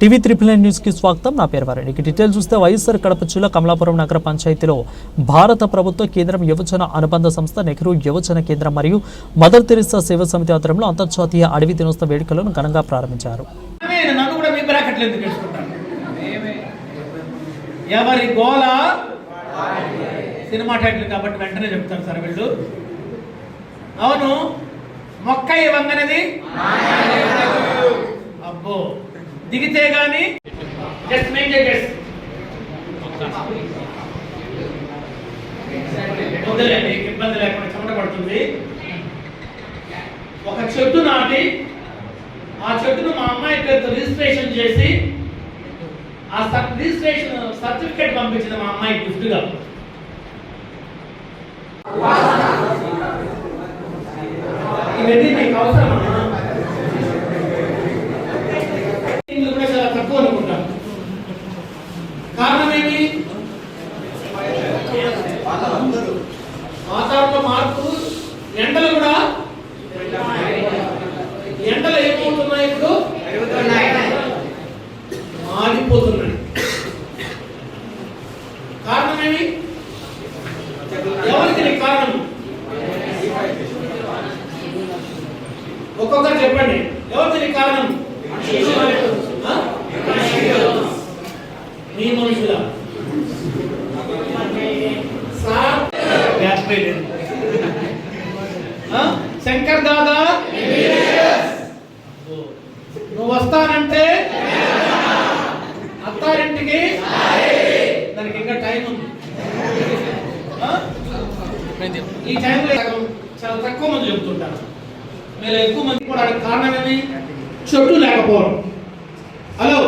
TV triple nine న్యూస్కి స్వాగతం. నా పేరు వారణి. ఇక డీటెయిల్ చూస్తే వైఎస్ఆర్ కడప జిల్లా కమలాపురం నగర పంచాయతీలో భారత ప్రభుత్వ కేంద్రం యువజన అనుబంధ సంస్థ నెహ్రూ యువజన కేంద్రం మరియు మదర్ తెరిసా సేవా సమితి ఆధ్వర్యంలో అంతర్జాతీయ అడవి దినోత్సవ వేడుకలను ఘనంగా ప్రారంభించారు. ఎవరి గోల? సినిమా టైటిల్ కాబట్టి వెంటనే చెప్తాను సార్ వీళ్ళు. అవును మొక్క ఇవ్వంగనేది? అబ్బో. దిగితే గాని జస్ట్ మేక్ గెస్ వదిలేండి ఇబ్బంది లేకుండా చెమట పడుతుంది. ఒక చెట్టు నాటి ఆ చెట్టును మా అమ్మాయి పేరుతో రిజిస్ట్రేషన్ చేసి ఆ రిజిస్ట్రేషన్ సర్టిఫికేట్ పంపించింది మా అమ్మాయి గిఫ్ట్గా ఇవన్నీ మీకు అవసరమా ఇందులో కూడా చాలా తక్కువ అనుకుంటాను కారణం ఏమి వాతావరణ మార్పు ఎండలు కూడా ఎండలు ఏమవుతున్నాయి ఇప్పుడు మారిపోతున్నాయి కారణం ఏమి ఎవరికి దీనికి కారణం ఒక్కొక్కరు చెప్పండి ఎవరు దీనికి కారణం ఆ? మీ మనుషుల సార్ బ్యాక్ పై లేదు. ఆ? శంకర్ దాదా నువ్వు వస్తానంటే అత్తారింటికి దానికి ఇంకా టైం ఉంది. ఈ టైంలో చాలా తక్కువ మంది చెప్తుంటారు మీరు ఎక్కువ మంది కూడా కారణం ఏమి చెట్టు లేకపోవడం. హలో?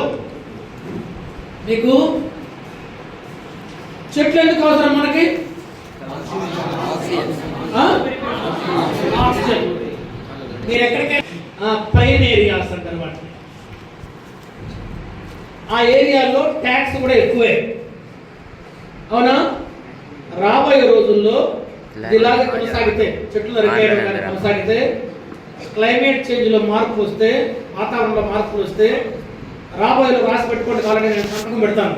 మీకు చెట్లు ఎందుకు అవసరం మనకి? ఆక్సిజన్ మీరు ఎక్కడికైనా ప్లెయిన్ ఏరియాస్ ఆ ఏరియాలో ట్యాక్స్ కూడా ఎక్కువే. అవునా? రాబోయే రోజుల్లో ఇలాగే కొనసాగితే చెట్లు కానీ కొనసాగితే క్లైమేట్ చేంజ్లో మార్పు వస్తే వాతావరణంలో మార్పులు వస్తే రాబోయే రాసి పెట్టుకోండి కావాలని నేను సంతకం పెడతాను.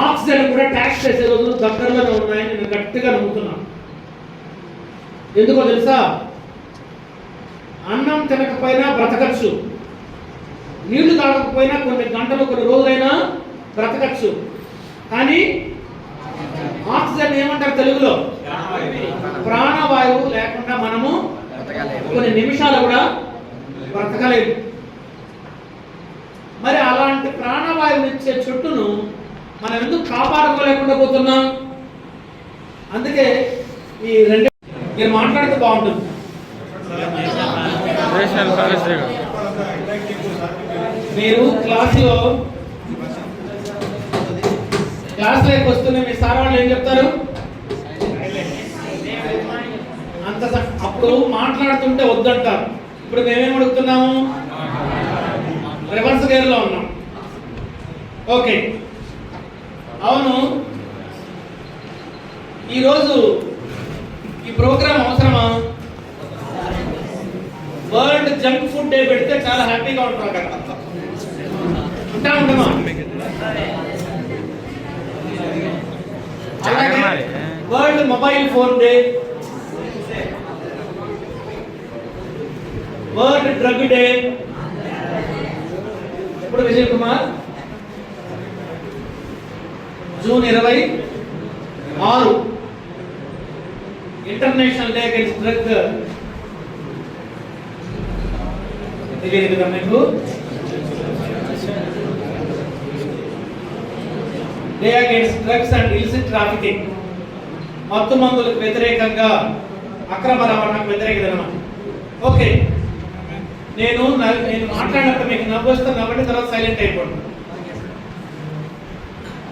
ఆక్సిజన్ కూడా ట్యాక్స్ చేసే రోజులు దగ్గరలోనే ఉన్నాయని నేను గట్టిగా నమ్ముతున్నాను. ఎందుకో తెలుసా? అన్నం తినకపోయినా బ్రతకచ్చు. నీళ్ళు తాగకపోయినా కొన్ని గంటలు కొన్ని రోజులైనా బ్రతకచ్చు. కానీ ఆక్సిజన్ ఏమంటారు తెలుగులో? ప్రాణవాయువు లేకుండా మనము కొన్ని నిమిషాలు కూడా బ్రతకలేదు మరి అలాంటి ప్రాణవాయువు ఇచ్చే చెట్టును మనం ఎందుకు కాపాడుకోలేకుండా పోతున్నాం? అందుకే ఈ రెండు మీరు మాట్లాడితే బాగుంటుంది. మీరు క్లాసులో క్లాస్లోకి వస్తూనే మీ సార్ వాళ్ళు ఏం చెప్తారు? అంత అప్పుడు మాట్లాడుతుంటే వద్దంటారు. ఇప్పుడు మేమేం అడుగుతున్నాము? రివర్స్ గేర్లో ఉన్నాం. ఓకే. అవును. ఈరోజు ఈ ప్రోగ్రాం అవసరమా? వరల్డ్ జంక్ ఫుడ్ డే పెడితే చాలా హ్యాపీగా ఉంటాం కదా. ఉంటా అలాగే world mobile phone day. World drug day. ఇప్పుడు విజయ్ కుమార్. జూన్ ఇరవై ఆరు. International day against drug. తెలియదు కదా మీకు? Day against drugs and illicit trafficking మత్తు మందులకు వ్యతిరేకంగా అక్రమ రవాణాకు వ్యతిరేక దినం ఓకే నేను నేను మాట్లాడినప్పుడు మీకు నవ్వు వస్తే నవ్వండి తర్వాత సైలెంట్ అయిపోండి.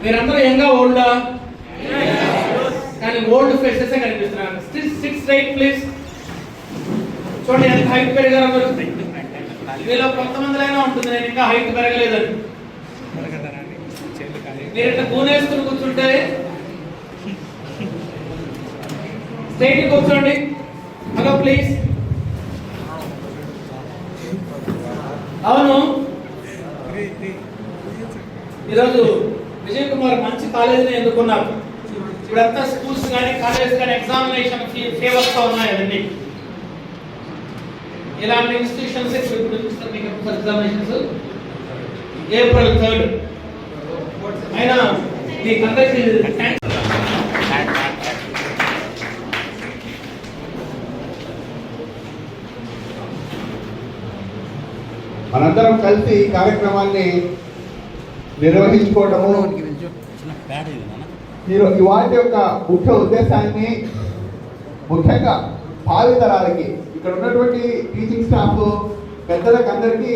మీరందరూ యంగా ఓల్డా కానీ ఓల్డ్ ఫేసెస్ కనిపిస్తున్నారు. సిక్స్ రైట్ ప్లీజ్ చూడండి ఎంత హైట్ పెరిగారో మీరు మీలో కొంతమందిలైనా ఉంటుంది. నేను ఇంకా హైట్ పెరగలేదని. మీరు ఇట్లా కూనేసుకుని కూర్చుంటే? స్ట్రైట్ కూర్చోండి. హలో ప్లీజ్ అవును. ఈరోజు విజయ్ కుమార్ మంచి కాలేజీని ఎన్నుకున్నారు. ఇప్పుడంతా స్కూల్స్ కానీ కాలేజ్ కానీ ఎగ్జామినేషన్ ఫేవర్స్ ఉన్నాయండి ఉన్నాయి ఇలాంటి ఇన్స్టిట్యూషన్స్ ఇప్పుడు ఎగ్జామినేషన్స్ ఏప్రిల్ థర్డ్ అయినా మనందరం కలిసి ఈ కార్యక్రమాన్ని నిర్వహించుకోవటము మీరు ఇవాటి యొక్క ముఖ్య ఉద్దేశాన్ని ముఖ్యంగా భావితరాలకి. ఇక్కడ ఉన్నటువంటి టీచింగ్ స్టాఫ్ పెద్దలకు అందరికీ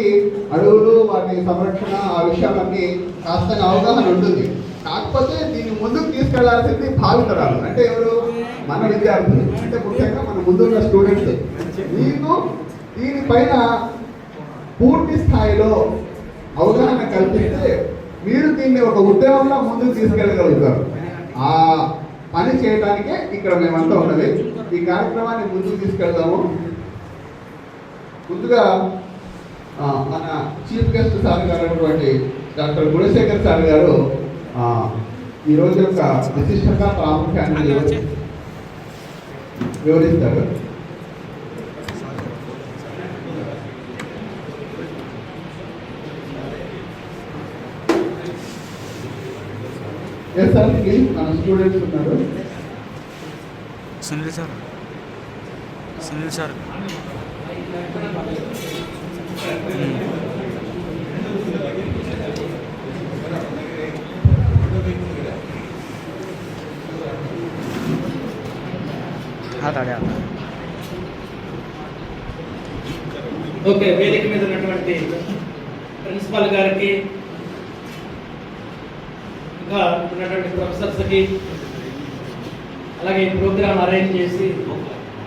అడవులు వాటి సంరక్షణ ఆ విషయాలన్నీ కాస్త అవగాహన ఉంటుంది. కాకపోతే దీన్ని ముందుకు తీసుకెళ్ళాల్సింది భావితరాలు అంటే ఎవరు? మన విద్యార్థులు. అంటే ముఖ్యంగా మన ముందున్న స్టూడెంట్స్. మీకు దీనిపైన పూర్తి స్థాయిలో అవగాహన కల్పిస్తే మీరు దీన్ని ఒక ఉద్యమంలో ముందుకు తీసుకెళ్ళగలుగుతారు. ఆ పని చేయడానికే ఇక్కడ మేమంతా ఉన్నది. ఈ కార్యక్రమాన్ని ముందుకు తీసుకెళ్దాము. ముందుగా మన చీఫ్ గెస్ట్ సార్ గారు అయినటువంటి డాక్టర్ గుణశేఖర్ సార్ గారు ఆ, ఈ రోజు యొక్క విశిష్టత ప్రాముఖ్యాన్ని వివరిస్తారు. ఎస్ సార్ మన స్టూడెంట్స్ ఉన్నారు. Sunil sir. Sunil sir. हाथ आ गया ఓకే వేదిక మీద ఉన్నటువంటి ప్రిన్సిపాల్ గారికి ఇంకా ఉన్నటువంటి ప్రొఫెసర్స్కి అలాగే ఈ ప్రోగ్రామ్ అరేంజ్ చేసి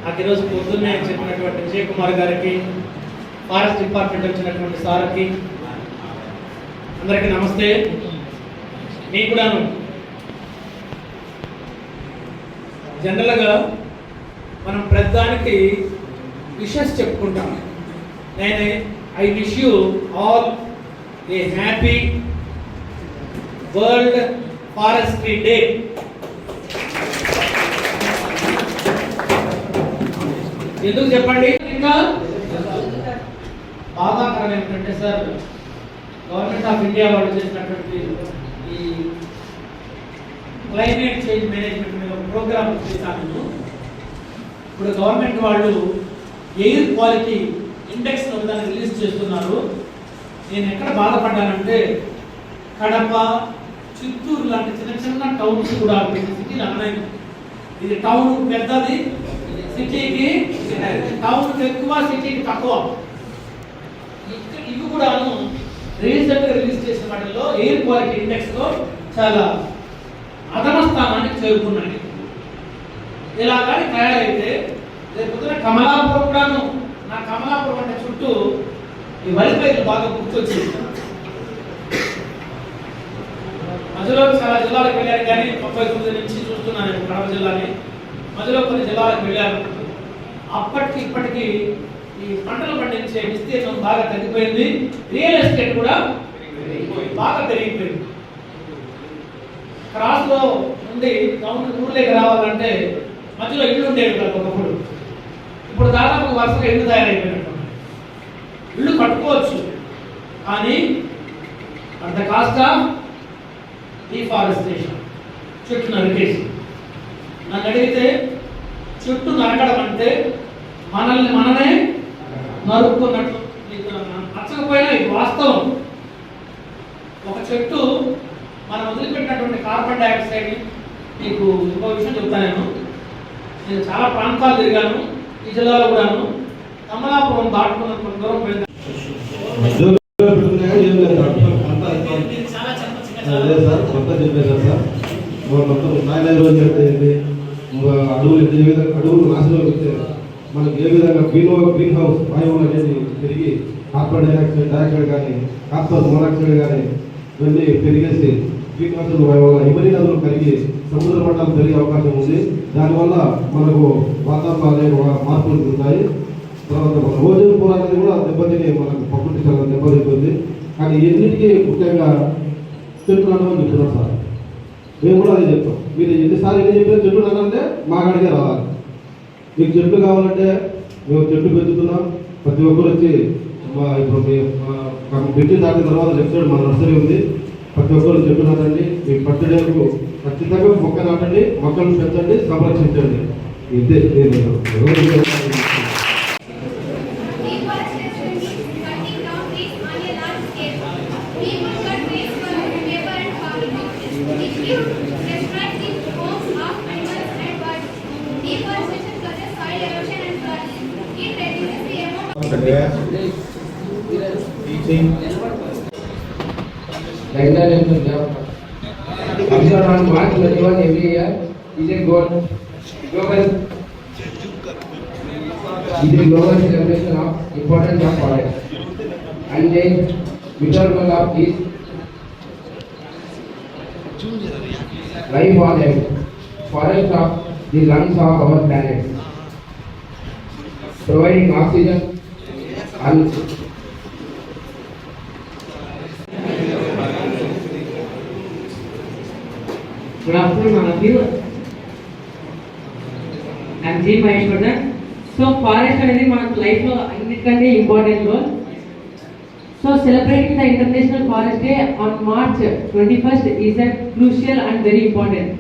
నాకు ఈరోజు పొద్దున్నే చెప్పినటువంటి విజయ్ కుమార్ గారికి ఫారెస్ట్ డిపార్ట్మెంట్ వచ్చినటువంటి సార్కి అందరికీ నమస్తే. మీకు కూడాను జనరల్గా మనం ప్రతిదానికి విషెస్ చెప్పుకుంటాం. నేను I wish you all a happy world forestry day. ఎందుకు చెప్పండి? ఇంకా బాధాకరం ఏమిటంటే సార్ గవర్నమెంట్ ఆఫ్ ఇండియా వాళ్ళు చేసినటువంటి ఈ క్లైమేట్ చేంజ్ మేనేజ్మెంట్ మీద ఒక ప్రోగ్రామ్ చేశాను ఇప్పుడు గవర్నమెంట్ వాళ్ళు ఎయిర్ క్వాలిటీ ఇండెక్స్ దాన్ని రిలీజ్ చేస్తున్నారు. నేను ఎక్కడ బాధపడ్డానంటే కడప చిత్తూరు లాంటి చిన్న చిన్న టౌన్స్ కూడా సిటీ అన్నాయి ఇది టౌన్ పెద్దది సిటీకి టౌన్ ఎక్కువ సిటీకి తక్కువ. ఇవి కూడాను రీసెంట్ రిలీజ్ చేసిన వాటిల్లో ఎయిర్ క్వాలిటీ ఇండెక్స్లో చాలా అధమ స్థానానికి చేరుకున్నాయి. ఇలా కానీ తయారైతే రేపు కమలాపురం కూడాను నా కమలాపురం అంటే చుట్టూ ఈ వరి పైర్లు బాగా గుర్తొచ్చింది మధ్యలో చాలా జిల్లాలకు వెళ్ళాను కానీ ముప్పై తొమ్మిది నుంచి చూస్తున్నాను కడప జిల్లాని. మధ్యలో కొన్ని జిల్లాలకు వెళ్ళాను. అప్పటికి ఇప్పటికీ ఈ పంటలు పండించే విస్తీర్ణం బాగా తగ్గిపోయింది. రియల్ ఎస్టేట్ కూడా బాగా పెరిగిపోయింది. క్రాస్లో నుండి టౌన్ ఊర్లోకి రావాలంటే మధ్యలో ఇల్లు ఉండేవి కదా ఒకప్పుడు. ఇప్పుడు దాదాపు వరుసగా ఇల్లు తయారైపోయినట్టు ఇల్లు కట్టుకోవచ్చు కానీ అంత కాస్త డిఫారెస్టేషన్ చెట్టు నరికేసి. నన్ను అడిగితే చెట్టు నరకడం అంటే మనల్ని మనమే నరుక్కున్నట్లు నచ్చకపోయినా ఇది వాస్తవం. ఒక చెట్టు మనం వదిలిపెట్టినటువంటి కార్బన్ డైఆక్సైడ్ మీకు ఇంకో విషయం చెప్తాను నేను. నేను చాలా ప్రాంతాలు తిరిగాను ఈ జిల్లాలో కూడాను. కమలాపురం దాటుకున్న కొంత దూరం చాలా అదే సార్ మొత్తం చెప్పేశారు సార్ మొత్తం నాయన రోజు అడవులు ఎంత అడవులు నాశనం పెట్టారు మనకి ఏ విధంగా గ్రీన్ గ్రీన్ హౌస్ వాయువులు అనేది పెరిగి కార్బన్ డైఆక్సైడ్ డైఆక్సైడ్ కానీ కార్బన్ మోనాక్సైడ్ కానీ ఇవన్నీ పెరిగేసి గ్రీన్ హౌస్ వల్ల హిమనీ నదులు కరిగి సముద్ర మట్టాలు పెరిగే అవకాశం ఉంది. దానివల్ల మనకు వాతావరణాలు మార్పులు జరుగుతాయి తర్వాత మన ఓజోన్ పొర అనేది కూడా దెబ్బతిని మనకు ప్రకృతి చాలా దెబ్బతింటుంది. కానీ ఎన్నిటికీ ముఖ్యంగా చెట్లు నాటమని చెప్తున్నాం సార్. మేము కూడా అదే చెప్తాం. మీరు ఎన్నిసార్లు ఎన్ని చెప్పినా చెట్లు నాటాలంటే మా కాడికే రావాలి. మీకు చెట్లు కావాలంటే మేము చెట్లు పెంచుతున్నాం. ప్రతి ఒక్కరు వచ్చి మా ఇప్పుడు మీ మా దాటిన తర్వాత లెఫ్ట్ సైడ్ మా నర్సరీ ఉంది. ప్రతి ఒక్కరు చెట్లు నాటండి. మీ బర్త్డేకు ఖచ్చితంగా మొక్క నాటండి మొక్కలు పెంచండి సంరక్షించండి. ఇదే నేను. of is life on earth. Forest of the lungs of our planet. Providing oxygen and Good afternoon, all of you. I'm G. Maheshwardan. So forest అనేది మనకు లైఫ్ లో అన్నిటికంటే important role so celebrating the international forest day on march twenty first is a crucial and very important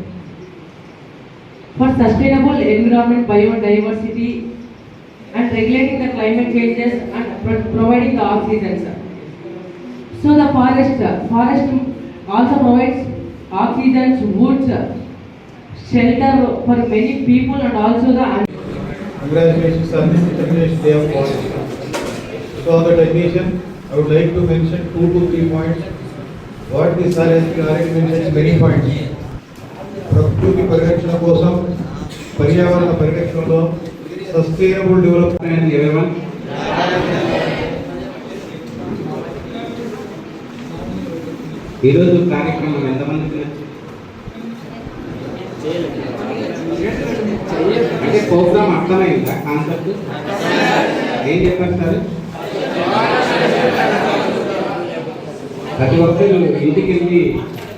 for sustainable environment biodiversity and regulating the climate changes and providing the oxygens So the forest, forest also provides oxygen, woods, shelter for many people and also the Congratulations on this International Day of Forest. So on that I would like to mention two to three points. What the sir has already mentioned many points. ప్రకృతి పరిరక్షణ కోసం పర్యావరణ పరిరక్షణలో sustainable development everyone ఈరోజు కార్యక్రమం ఎంతమంది అంటే programme అర్థమైందా కాన్సెప్ట్ ఏం చెప్పారు సార్ ప్రతి ఒక్కరు ఇంటికి వెళ్ళి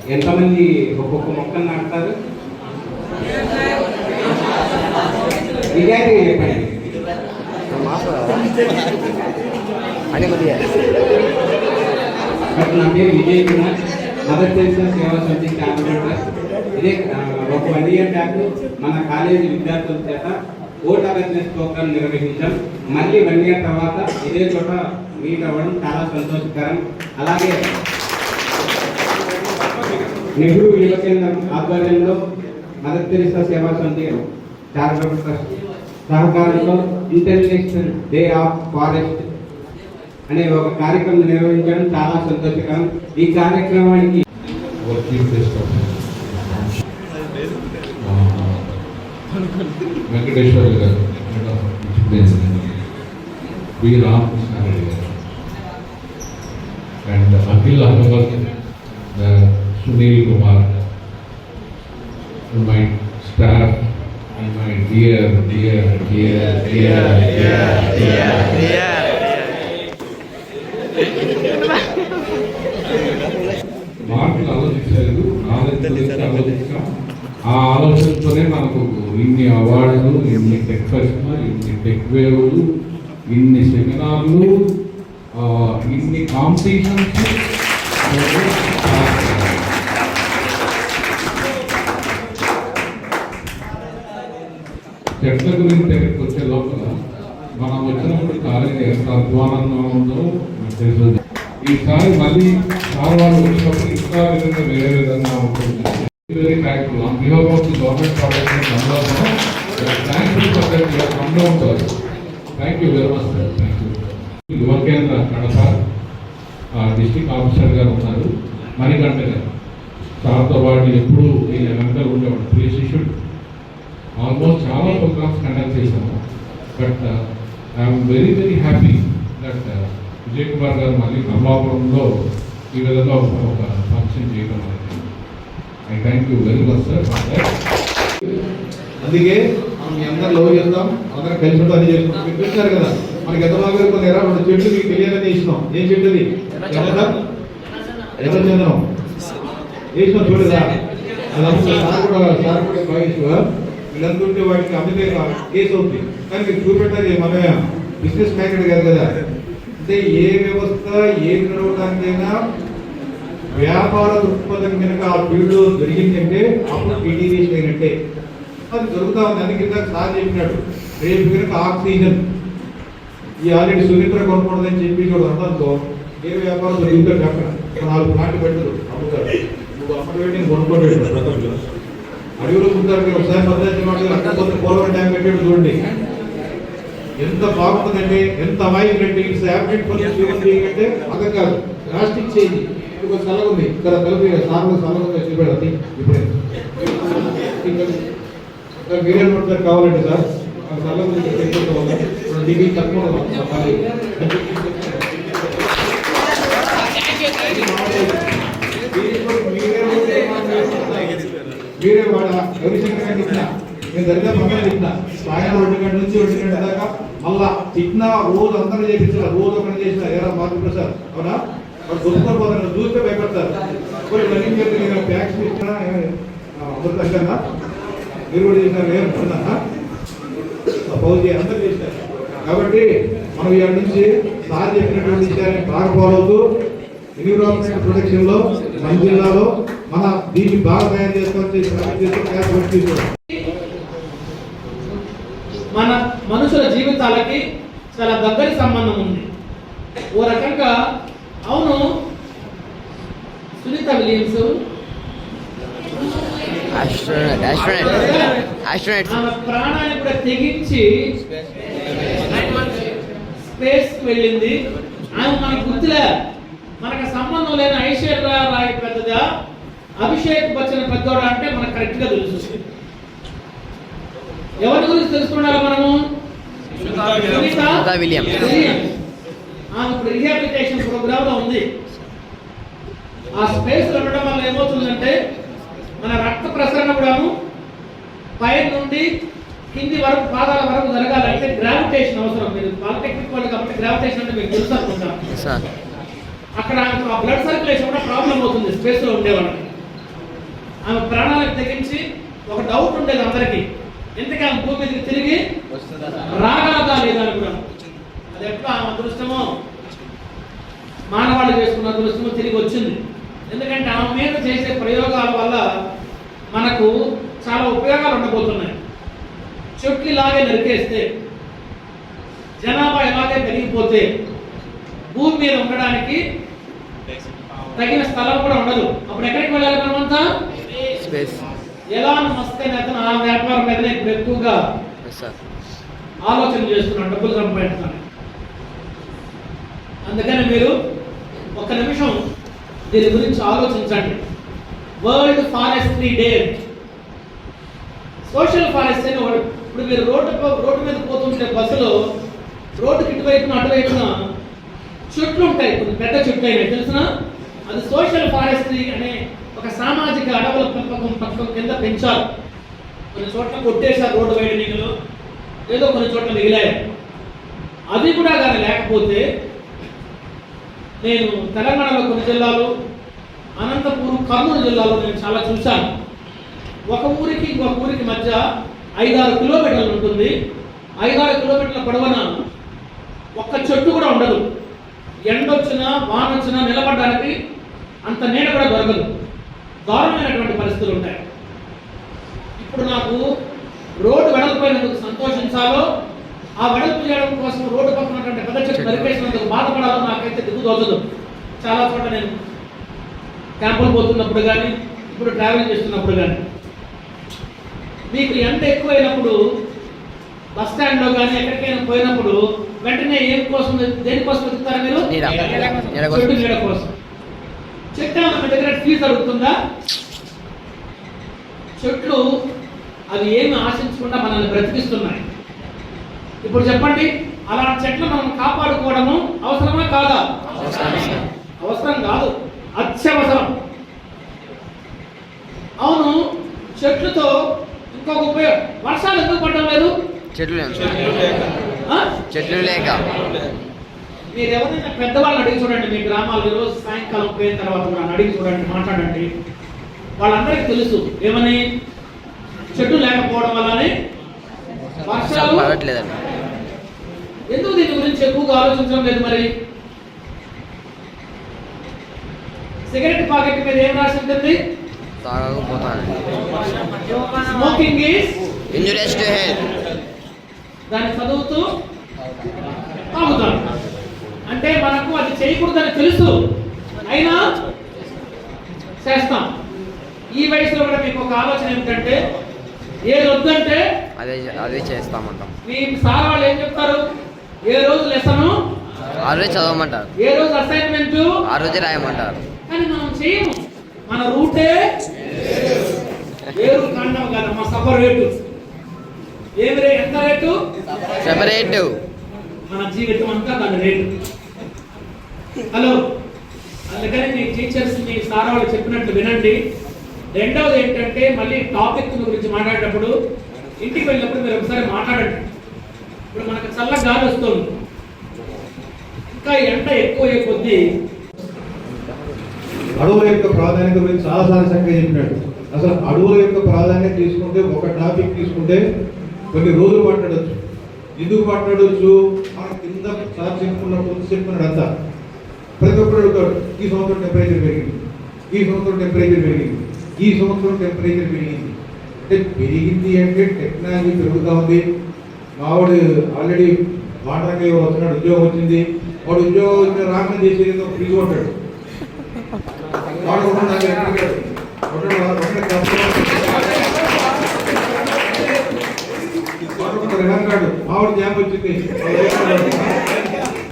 ఎంతమంది ఒక్కొక్క మొక్కను నాటుతారు? నిజాయితీ చెప్పండి. నా పేరు విజయ్ కుమార్. మదర్ తెరిసా సేవా సమితి కార్పొరేటర్ ఇదే ఒక వన్ ఇయర్ బ్యాక్ మన కాలేజీ విద్యార్థుల చేత ఓట్ అవేర్నెస్ ప్రోగ్రామ్ నిర్వహించాం. మళ్ళీ వన్ ఇయర్ తర్వాత ఇదే చోట మీట్ అవ్వడం చాలా సంతోషకరం. అలాగే నెహ్రూ యువ కేంద్రం ఆధ్వర్యంలో మదర్ తెరిసా సేవా సమితి చారిటబుల్ ట్రస్ట్ సహకారంలో ఇంటర్నేషనల్ డే ఆఫ్ ఫారెస్ట్ అనే ఒక కార్యక్రమం నిర్వహించడం చాలా సంతోషకరం. ఈ కార్యక్రమానికి వర్కింగ్ చేస్తాం. వెంకటేశ్వర గారు V Ramakrishna Reddy garu. And Akhil Ahmed Sunil Kumar my staff and my dear dear dear dear dear dear మార్పులు ఆలోచించలేదు ఆలోచించి ఆలోచించాం ఆ ఆలోచనతోనే మనకు ఇన్ని అవార్డులు ఇన్ని టెక్ ఫెస్ట్లు ఇన్ని టెక్ వేవ్లు ఇన్ని సెమినార్లు ఇన్ని కాంపిటీషన్స్ చెట్ల గురించి దగ్గరికి వచ్చే లోపల మనం వచ్చినప్పుడు కాలేజీ ఎంత అధ్వానంగా ఉందో తెలుసు ఈసారి మళ్ళీ సార్ వాళ్ళు వచ్చినప్పుడు ఇంకా విధంగా వేరే విధంగా ఉంటుంది. Very thankful on behalf of the government project thankful for that your come down sir thank you very much sir thank you యువ కేంద్ర కడప డిస్ట్రిక్ట్ ఆఫీసర్ గారు ఉన్నారు. మణికంఠ గారు. సార్తో పాటు ఎప్పుడు నేను వెనకాల ఉండేవాడు త్రీ శిష్యుడు ఆల్మోస్ట్ చాలా ప్రోగ్రామ్స్ కండక్ట్ చేశాము but I'm very very happy that Vijay Kumar garu మళ్ళీ కమలాపురంలో ఈ విధంగా ఒక ఫంక్షన్ చేయడం అనేది. I thank you very much sir అందుకే మనం మీ లవ్ చేద్దాం అందరం కలిసి ఉంటూ అన్ని చేసుకుంటాం మీరు పెట్టారు కదా. మనకి ఎంత బాగా కొన్ని రెండు చెట్లు మీకు తెలియాలని ఇచ్చినాం ఏం చెట్టుది అది? ఎర్రగం వేసినాం చూడదా అదంతా సార్ కూడా సార్ కూడా భావిస్తుగా వీళ్ళంతా వాటికి అమ్మితే కేసు అవుతుంది కానీ మీరు చూపెట్టాలి మన బిజినెస్ మ్యాగ్నెట్ కాదు కదా. అంటే ఏ వ్యవస్థ ఏ నడవడానికైనా వ్యాపార దృక్పథం కనుక ఆ ఫీల్డ్ జరిగిందంటే అప్పుడు టీడీవీస్ అయినట్టే అది దొరుకుతా ఉంది. అందుకే ఇందాక సార్ చెప్పినాడు రేపు కనుక ఆక్సిజన్ ఈ ఆల్రెడీ సునీత్ర కొనకూడదని చెప్పి కూడా అర్థంతో ఏ వ్యాపారం దొరుకుతాడు అక్కడ నాలుగు నాటి పెట్టదు అమ్ముతాడు నువ్వు అమ్మటి నేను కొనుక్కోలేదు అడవిలో ఉంటారు మీరు. ఒకసారి పద్ధతి మాటలు అక్కడ కొంత పోలవరం డ్యామ్ పెట్టాడు చూడండి. ఎంత బాగుంటుందంటే ఎంత అమాయకులంటే it's object for human being అంటే అర్థం కాదు. Plastic change. ఇప్పుడు కొంచెం చల్లగా ఉంది. ఇక్కడ కలిపి సార్లు చల్లగా ఉంది చూపెడది ఇప్పుడే. మీరే పడతారు కావాలండి సార్. చల్లగా ఉంది డిగ్రీ తక్కువ మీరే వాడ రవిశంకర్ గారికి నేను పక్కన సాయం ఒంటి గంట నుంచి ఒంటి గంట దాకా మళ్ళా ఇచ్చిన రోజు అందరూ చేపించిన రోజు ఒకటి చేసిన ఏరా మార్పు సార్. అవునా? వాడు దొరుకుతారు చూస్తే భయపడతారు. ఇప్పుడు ఇవన్నీ చెప్పి నేను ట్యాక్స్ ఇచ్చినా అమృతంగా మీరు కూడా చేసినారు ఏమన్నా ఫౌజీ అందరూ చేశారు. కాబట్టి మనం ఇక్కడ నుంచి సార్ చెప్పినటువంటి విషయాన్ని బాగా ఫాలో అవుతూ ఎన్విరాన్మెంట్ ప్రొటెక్షన్లో మన జిల్లాలో మన దీన్ని బాగా తయారు చేసుకోవాలి క్లాస్ మన మనుషుల జీవితాలకి చాలా దగ్గరి సంబంధం ఉంది. ఓ రకంగా అవును. సునీత విలియమ్స్. ఆమె ప్రాణాన్ని కూడా తెగించి స్పేస్కి వెళ్ళింది. ఆమె మనకు గుర్తులే. మనకు సంబంధం లేని ఐశ్వర్య రాయ్ పెద్దదా? అభిషేక్ బచ్చన్ పెద్దోడా అంటే మనకు కరెక్ట్గా తెలుసు. ఎవరి గురించి తెలుసుకున్నారా మనము? విలియమ్స్. ఆమె ఇప్పుడు రిహాబిలిటేషన్ ప్రోగ్రామ్లో ఉంది. ఆ స్పేస్లో ఉండడం వల్ల ఏమవుతుందంటే మన రక్త ప్రసరణ కూడాను పై నుండి కింది వరకు పాదాల వరకు జరగాలంటే గ్రావిటేషన్ అవసరం. మీరు పాలిటెక్నిక్ వాళ్ళు కాబట్టి గ్రావిటేషన్ అంటే మీకు తెలుసు sir. అక్కడ ఆమెకు ఆ బ్లడ్ సర్క్యులేషన్ కూడా ప్రాబ్లం అవుతుంది స్పేస్లో ఉండే వాళ్ళకి. ఆమె ప్రాణాలకు తెగించి ఒక డౌట్ ఉండేది అందరికి. ఎందుకు ఆమె భూమి తిరిగి రాగలదా లేదా అని కూడా అది ఎట్లా ఆమె అదృష్టమో? మానవాళి చేసుకున్న అదృష్టమో తిరిగి వచ్చింది. ఎందుకంటే ఆమె మీద చేసే ప్రయోగాల వల్ల మనకు చాలా ఉపయోగాలు ఉండబోతున్నాయి. చెట్లు ఇలాగే నరికేస్తే జనాభా ఇలాగే పెరిగిపోతే భూమి మీద ఉండడానికి తగిన స్థలం కూడా ఉండదు. అప్పుడు ఎక్కడికి వెళ్ళాలి మనమంతా. ఎలా మస్తే అతను ఆ వ్యాపారం ఇప్పుడు ఎక్కువగా. ఆలోచన చేస్తున్నాడు డబ్బులు సంపాదించాలని అందుకని మీరు ఒక నిమిషం దీని గురించి ఆలోచించండి. World forestry day social forest అని ఇప్పుడు మీరు రోడ్డు రోడ్డు మీద పోతుంటే బస్సులో రోడ్డు ఇటువైపున అటువైపున చెట్లు ఉంటాయి. కొన్ని పెద్ద చెట్లు అయినాయి. తెలిసిన? అది సోషల్ ఫారెస్ట్రీ అనే ఒక సామాజిక అడవుల పెంపకం పథకం కింద పెంచారు. కొన్ని చోట్ల కొట్టేశారు రోడ్డు వైడనింగ్లో. ఏదో కొన్ని చోట్ల మిగిలాయి. అది కూడా కానీ లేకపోతే నేను తెలంగాణలో కొన్ని జిల్లాలు అనంతపురం కర్నూలు జిల్లాలో నేను చాలా చూశాను. ఒక ఊరికి ఇంకొక ఊరికి మధ్య ఐదారు కిలోమీటర్లు ఉంటుంది. ఐదారు కిలోమీటర్ల పొడవున ఒక్క చెట్టు కూడా ఉండదు. ఎండొచ్చినా వానొచ్చినా నిలబడడానికి అంత నీడ కూడా దొరకదు. దారుణమైనటువంటి పరిస్థితులు ఉంటాయి. ఇప్పుడు నాకు రోడ్డు వెడల్పోయినందుకు సంతోషించాలో ఆ వెడల్పు చేయడం కోసం రోడ్డు పక్కన ఉన్నటువంటి పెద్ద చెట్టు నరికేసినందుకు బాధపడాలో నాకైతే దిగు దోచదు. చాలా చోట్ల నేను క్యాంపులు పోతున్నప్పుడు కానీ ఇప్పుడు ట్రావెల్ చేస్తున్నప్పుడు కానీ మీకు ఎండ ఎక్కువైనప్పుడు బస్ స్టాండ్లో కానీ ఎక్కడికైనా పోయినప్పుడు వెంటనే ఏం కోసం దేనికోసం వెతుకుతారు మీరు. చెట్టు నీడ కోసం. చెట్టు ఏమన్నా మీ దగ్గర ఫీజు అడుగుతుందా చెట్లు అవి ఏమి ఆశించకుండా మనల్ని బ్రతికిస్తున్నాయి. ఇప్పుడు చెప్పండి అలాంటి చెట్లు మనం కాపాడుకోవడము అవసరమా కాదా? అవసరం, సార్. అవసరం కాదు. అత్యవసరం. అవును చెట్లతో ఇంకొక ఉపయోగం. వర్షాలు ఎందుకు పడడం లేదు? చెట్లు? చెట్లు లేక. మీరు ఎవరైనా పెద్దవాళ్ళని అడిగి చూడండి మీ గ్రామాల్లో ఈరోజు సాయంకాలం పోయిన తర్వాత నన్ను అడిగి చూడండి మాట్లాడండి. వాళ్ళందరికీ తెలుసు ఏమని? చెట్టు లేకపోవడం వల్లనే వర్షాలు పడట్లేదండి. ఎందుకు దీని గురించి ఎక్కువగా ఆలోచించడం లేదు మరి? సిగరెట్ పాకెట్ మీద ఏం రాసి ఉంటుంది? Smoking is injurious to health దాన్ని చదువుతూ తాగుతాం. అంటే మనకు అది చేయకూడదని తెలుసు. అయినా చేస్తాం. ఈ వయసులో కూడా మీకు ఒక ఆలోచన ఏమిటంటే ఏది వద్దంటే అదే అదే చేస్తామంటాం. మీ సార్ వాళ్ళు ఏం చెప్తారు? ఏ రోజు లెసను? ఆ రోజు చదవమంటారు. ఏ రోజు అసైన్మెంట్ ఆ రోజే రాయమంటారు. కానీ మనం చేయము. మన రూటే? ఏ రూట్ అంటాం కదా మా సఫర్ రేటు. ఏమి రే ఎంత రేటు? సెపరేట్ మన జీవితం అంతా దాని రేటు. హలో. అందుకని మీ టీచర్స్ మీ సార్ వాళ్ళు చెప్పినట్టు వినండి. రెండవది ఏంటంటే మళ్ళీ టాపిక్ గురించి మాట్లాడేటప్పుడు ఇంటికి వెళ్ళినప్పుడు మీరు ఒకసారి మాట్లాడండి. ఇప్పుడు మనకు చల్ల గాలి వస్తుంది. ఇంకా ఎండ ఎక్కువ అయ్యే కొద్దీ అడవుల యొక్క ప్రాధాన్యత గురించి చాలా చాలా చక్కగా చెప్పినాడు. అసలు అడవుల యొక్క ప్రాధాన్యత తీసుకుంటే ఒక టాపిక్ తీసుకుంటే కొన్ని రోజులు మాట్లాడొచ్చు. ఎందుకు మాట్లాడవచ్చు మన కింద సార్ చెప్పుకున్న కొద్ది చెప్పుకున్నాడు అంతా. ప్రతి ఒక్కరు అడుగుతాడు ఈ సంవత్సరం టెంపరేచర్ పెరిగింది. ఈ సంవత్సరం టెంపరేచర్ పెరిగింది. ఈ సంవత్సరం టెంపరేచర్ పెరిగింది. అంటే పెరిగింది అంటే టెక్నాలజీ పెరుగుతూ ఉంది. ఆవిడ ఆల్రెడీ వాటర్కి వస్తున్నాడు ఉద్యోగం వచ్చింది. వాడు ఉద్యోగం వచ్చిన రాకుండా చేసేది ఫ్రీగా ఉంటాడు. వాడు కూడా నాకు జాబ్ వచ్చింది.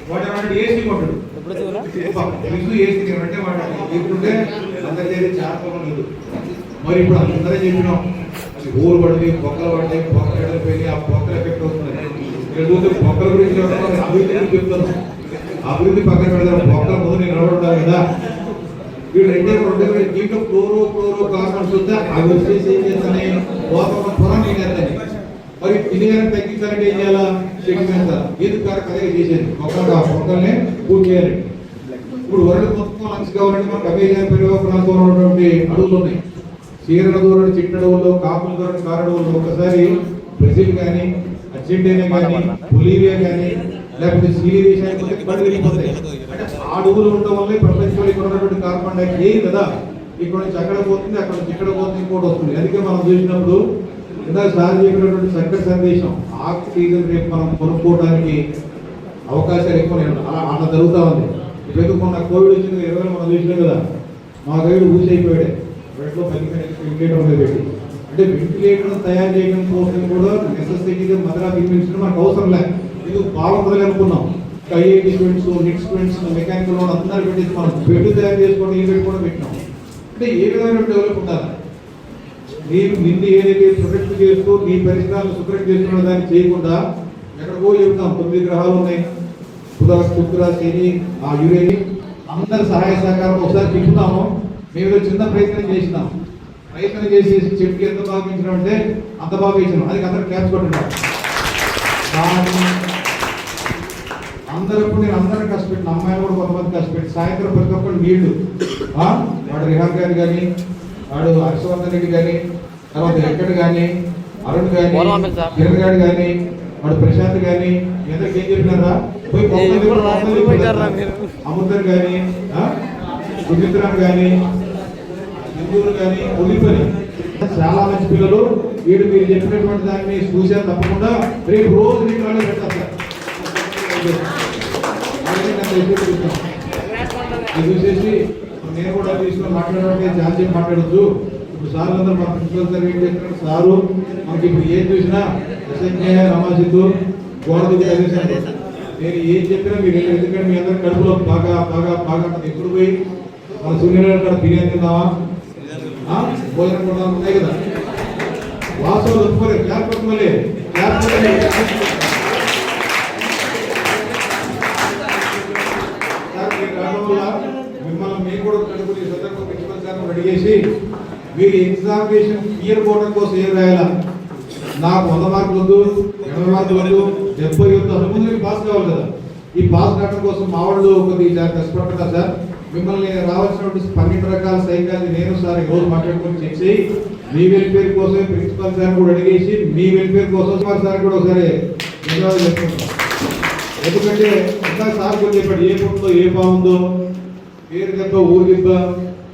వాడు ఏమంటాడు? ఏసీ కొంటాడు తెలుసు ఏసీ అంటే వాడు ఎప్పుడుంటే అందరి దగ్గర చాలా లేదు మరి ఇప్పుడు అందరే చెప్పినాం ఊరు పడింది పొక్కలు పడ్డాయి పొక్కలు పోయి ఆ పొక్కలు ఎఫెక్ట్ అవుతున్నాయి ఇక్కడ చూస్తే పొక్కల గురించి అభివృద్ధి గురించి చెప్తాను అభివృద్ధి పక్కన పెడతాను పొక్కల ముందు నేను నిలబడతాను కదా. వీడు రెండే రెండు దీంట్లో క్లోరో క్లోరో కార్బన్స్ వస్తే అవి వచ్చేసి ఏం చేస్తాయి వాతావరణ పొరం చేస్తాయి మరి ఇది కానీ తగ్గించాలంటే ఏం చేయాలా? చెట్టు పెంచాలి ఎందుకు కనుక అదే చేసేది. మొక్కలు ఆ మొక్కల్ని పూర్తి చేయాలి. ఇప్పుడు వరల్డ్ మొత్తం లంచ్ కావాలంటే మనకు అమెజాన్ పెరుగు ప్రాంతంలో ఉన్నటువంటి అడవులు ఉన్నాయి చీరల దూరం చిట్టడవుల్లో కాపుల దూరం కారడవుల్లో ఒకసారి బ్రెజిల్ కానీ అర్జెంటీనా కానీ బొలీవియా కానీ లేకపోతే సిలి దేశానికి వెళ్ళిపోతాయి అంటే ఆ ఉండడం వల్ల ప్రపంచంలో ఇక్కడ ఉన్నటువంటి కార్బన్ డైఆక్సైడ్ కదా? ఇక్కడ నుంచి అక్కడ పోతుంది అక్కడ నుంచి ఇక్కడ పోతుంది ఇంకోటి వస్తుంది. అందుకే మనం చూసినప్పుడు ఇందాక సార్ చెప్పినటువంటి చక్కటి సందేశం ఆక్సిజన్ రేపు మనం కొనుక్కోవడానికి అవకాశాలు ఎక్కువ అలా అలా జరుగుతూ ఉంది. ఇప్పుడు మొన్న కోవిడ్ వచ్చింది ఇరవై మనం చూసినాం కదా. మా గైడ్ ఊసైపోయాడే. అయిపోయాడే బెడ్లో పదిహేను వెంటిలేటర్ పెట్టి. అంటే వెంటిలేటర్ తయారు చేయడం కోసం కూడా నెసెసిటీగా మద్రాస్ పిలిపించడం మనకు అవసరం లేదు ఇది బాగుంటుంది అనుకున్నాం IIT students NIT students mechanical వాళ్ళు అందరూ పెట్టేసి మనం బెడ్ తయారు చేసుకోవడం ఈ బెడ్ కూడా పెట్టినాం. అంటే ఏ విధమైన డెవలప్ ఉండాలి? నేను నిన్ను ఏదైతే ప్రొటెక్ట్ చేస్తూ నీ పరిసరాలను శుభ్రం చేస్తున్న దాన్ని చేయకుండా ఎక్కడికో చెప్తాం తొమ్మిది గ్రహాలు ఉన్నాయి. బుధ శుక్ర శని ఆ యురేని. అందరి సహాయ సహకారం ఒకసారి తిప్పుతాము మేము చిన్న ప్రయత్నం చేసినాం. ప్రయత్నం చేసి చెట్టుకి ఎంత బాగా పెంచినాం అంటే అంత బాగా పెంచినాం. అది అందరూ కానీ అందరూ నేను అందరూ కష్టపెట్టిన అమ్మాయిలు కూడా కొంతమంది కష్టపెట్టి సాయంత్రం ప్రతి ఒక్కరు నీళ్ళు? వాడు రిహాన్ గారు కానీ వాడు హర్షవర్ధన్ రెడ్డి కానీ తర్వాత వెంకట్ కానీ అరుణ్ కానీ. కిరణ్ గారు కానీ వాడు ప్రశాంత్ కానీ అందరికి ఏం చెప్పినారా? పోయి. అమృతన్ కానీ సుమిత్రాన్ కానీ చిత్తూరు కానీ ఉల్లిపని చాలా మంచి పిల్లలు. వీడు మీరు చెప్పినటువంటి దాన్ని చూశారు తప్పకుండా రేపు రోజు రికార్డు వాళ్ళే పెట్టారు సార్. చూసేసి నేను కూడా తీసుకొని మాట్లాడడానికి ఛాన్స్ మాట్లాడచ్చు ఇప్పుడు సార్ అందరూ మా ప్రిన్సిపల్ సార్ ఏం చేస్తున్నారు? సారు మనకి ఇప్పుడు ఏం చూసినా ఎస్ఎన్ఏ రమాసిద్దు గోడ దిగి నేను ఏం చెప్పినా మీరు ఎందుకంటే మీ అందరి కడుపులో బాగా బాగా బాగా ఎప్పుడు పోయి? మన సూర్యుడు అక్కడ బిర్యానీ తిందామా భోజనం కూడా ఉన్నాయి కదా. వాసన ఒప్పుకోలే. క్యాప్ పట్టుకోలే మీరు కూడా కడుపుని సందర్భం ప్రిన్సిపల్ రెడీ చేసి మీరు ఎగ్జామినేషన్ క్లియర్ పోవడం కోసం ఏం రాయాలా? నాకు వంద మార్కులు వద్దు ఎనభై మార్కులు వద్దు డెబ్బై వద్దు అసలు పాస్ కావాలి కదా. ఈ పాస్ కావడం కోసం మా వాళ్ళు కొద్దిగా కష్టపడుతున్నారు సార్? మిమ్మల్ని రావాల్సినటువంటి పన్నెండు రకాల సైకాలజీ నేను సార్ ఈ రోజు మాట్లాడుకొని చెక్ మీ వెల్ఫేర్ కోసమే ప్రిన్సిపల్ సార్ కూడా అడిగేసి మీ వెల్ఫేర్ కోసం సార్ కూడా ఒకసారి ధన్యవాదాలు చెప్తున్నాం ఎందుకంటే ఇంకా సార్ కూడా చెప్పాడు ఏ పుట్లో ఏ బాగుందో పేరు దెబ్బ ఊరు దెబ్బ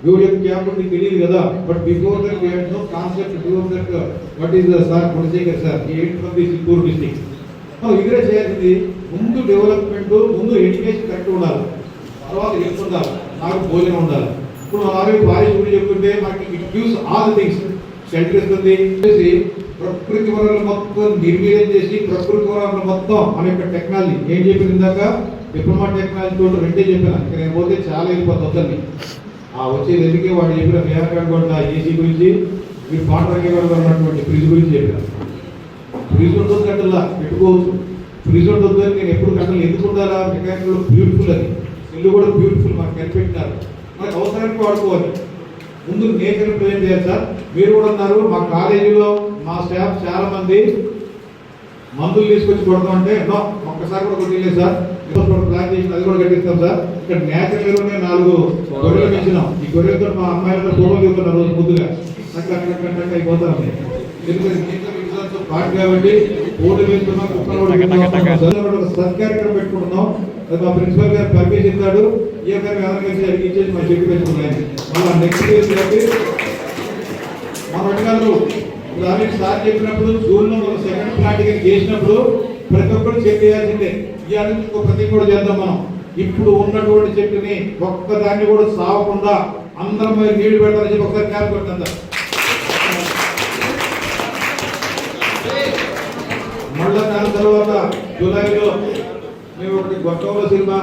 ఎవరి క్యాంప్ మీకు తెలియదు కదా. But before that we had no concept before that what is sir Gunasekhar sir eight from the Chittoor district ఇక్కడే చేయాల్సింది ముందు డెవలప్మెంట్ ముందు ఎడ్యుకేషన్ కరెక్ట్ ఉండాలి. తర్వాత ఎక్కువ ఉండాలి. నాకు భోజనం ఉండాలి. ఇప్పుడు ఆరోగ్య భార్య గురించి చెప్పుకుంటే మనకి it gives all things shelter ఇస్తుంది చేసి ప్రకృతి వనరులు మొత్తం నిర్వీర్యం చేసి ప్రకృతి వనరులు మొత్తం మన యొక్క టెక్నాలజీ ఏం చెప్పింది ఇందాక? డిప్లొమా టెక్నాలజీ తోటి రెండే చెప్పాను. ఇక్కడ నేను పోతే చాలా వెళ్ళిపోతుంది ఆ వచ్చేది ఎందుకే? వాడు చెప్పిన మేరకాడు కూడా ఏసీ గురించి మీరు పాండ్రంగే కూడా ఉన్నటువంటి ఫ్రిడ్జ్ గురించి చెప్పిన. ఫ్రిడ్జ్ ఉంటుంది గంటలా పెట్టుకోవచ్చు. ఫ్రిడ్జ్ ఉంటుంది నేను ఎప్పుడు గంటలు ఎందుకు ఉండాలా? మెకానికల్ బ్యూటిఫుల్ అని ఇల్లు కూడా బ్యూటిఫుల్ మనకు కనిపెట్టినారు. మనకు అవసరానికి వాడుకోవాలి. ముందు నేచర్ ప్రజెంట్ చేయాలి సార్. మీరు కూడా ఉన్నారు. మా కాలేజీలో మా స్టాఫ్ చాలా మంది మందులు తీసుకొచ్చి కొడతాం అంటే నో ఒక్కసారి కూడా కొట్టిలేదు సార్. ఇప్పుడు కూడా ప్లాన్ చేసి అది కూడా కట్టిస్తాం సార్. ఇక్కడ నేచురల్ ఉన్నాయి నాలుగు గొర్రెలు ఇచ్చినాం ఈ గొర్రెలతో మా అమ్మాయిలతో ఫోటోలు దిగుతున్నారు రోజు ముందుగా. నాకు అక్కడ అక్కడ అయిపోతాం ఎందుకంటే పార్ట్ కాబట్టి ఓటు వేస్తున్నాం సత్కార్యక్రమం పెట్టుకుంటున్నాం. అది మా ప్రిన్సిపల్ గారు పర్మిషన్ ఇస్తాడు ఏ గారు అడిగి ఇచ్చేసి మా చెట్టు పెట్టుకున్నాయి మళ్ళీ నెక్స్ట్ ఇయర్ కాబట్టి మన అడిగారు దానికి సార్ చెప్పినప్పుడు జూన్లో మనం సెకండ్ ప్లాంటింగ్ చేసినప్పుడు ప్రతి ఒక్కరు చెక్ చేయాల్సిందే. ఇవాళ ఇంకో ప్రతి కూడా చేద్దాం మనం. ఇప్పుడు ఉన్నటువంటి చెట్టుని ఒక్క దాన్ని కూడా సావకుండా అందరం నీళ్ళు పెడతారని చెప్పి ఒకసారి క్యాప్ కొట్టండి తర్వాత జూలైలో మేము ఒకటి గొట్టవల సినిమా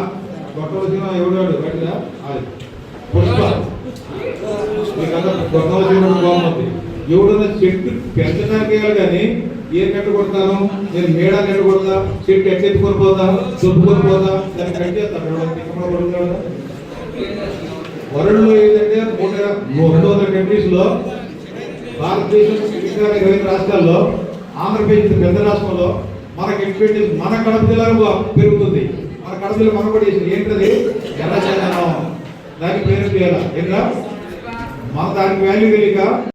గొట్టవల సినిమా ఎవడాడు? బయటగా అది పుష్ప. గొట్టవల సినిమా బాగుంది ఎవడన్నా చెట్టు పెంచడానికి కానీ ఏం కట్టు నేను మేడ కట్టు చెట్టు ఎట్టెత్తుకొని పోతా దుబ్బుకొని పోతా దాన్ని కట్ చేస్తాను వరల్డ్లో ఏంటంటే నూట రెండు వందల కంట్రీస్లో భారతదేశం ఇరవై రాష్ట్రాల్లో ఆంధ్రప్రదేశ్ పెద్ద రాష్ట్రంలో మన ఎక్స్పెక్టేజ్ మన కడప జిల్లాలో పెరుగుతుంది. మన కడప జిల్లా మన కూడా చేసింది ఏంటది? ఎర్ర చందనం. దానికి పేరు చేయాలి? ఏంటా మన దానికి వాల్యూ తెలియక